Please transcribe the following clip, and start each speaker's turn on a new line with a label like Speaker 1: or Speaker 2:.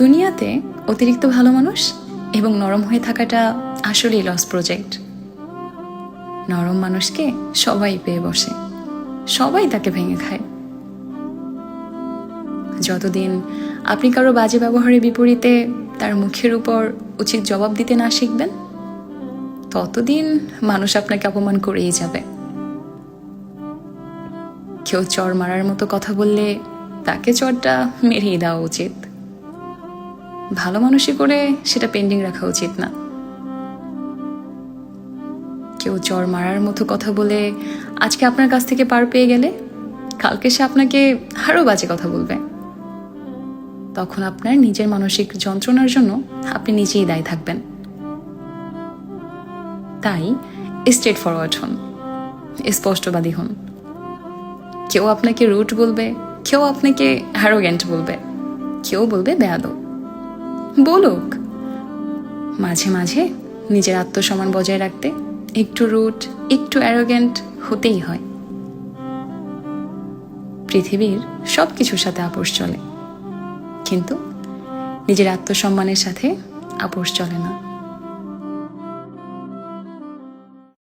Speaker 1: দুনিয়াতে অতিরিক্ত ভালো মানুষ এবং নরম হয়ে থাকাটা আসলেই লস প্রজেক্ট নরম মানুষকে সবাই পেয়ে বসে, সবাই তাকে ভেঙে খায়। যতদিন আপনি কারও বাজে ব্যবহারের বিপরীতে তার মুখের উপর উচিত জবাব দিতে না শিখবেন, ততদিন মানুষ আপনাকে অপমান করেই যাবে। কেউ চর মারার মতো কথা বললে তাকে চরটা মেরেই দেওয়া উচিত। ভালো মানুষই করে সেটা পেন্ডিং রাখা উচিত না। কেউ চর মারার মতো কথা বলে আজকে আপনার কাছ থেকে পার পেয়ে গেলে কালকে সে আপনাকে আরও বাজে কথা বলবে। তখন আপনার নিজের মানসিক যন্ত্রণার জন্য আপনি নিজেই দায়ী থাকবেন। তাই স্ট্রেট ফরওয়ার্ড হন, স্পষ্টবাদী হন। কেউ আপনাকে রুট বলবে, কেউ আপনাকে হ্যারোগ্যান্ট বলবে, কেউ বলবে বেয়াদব। বলুক। মাঝে মাঝে নিজের আত্মসম্মান বজায় রাখতে একটু রুট, একটু অ্যারোগেন্ট হতেই হয়। পৃথিবীর সব কিছুর সাথে আপোষ চলে। কিন্তু নিজের আত্মসম্মানের সাথে আপোষ চলে না।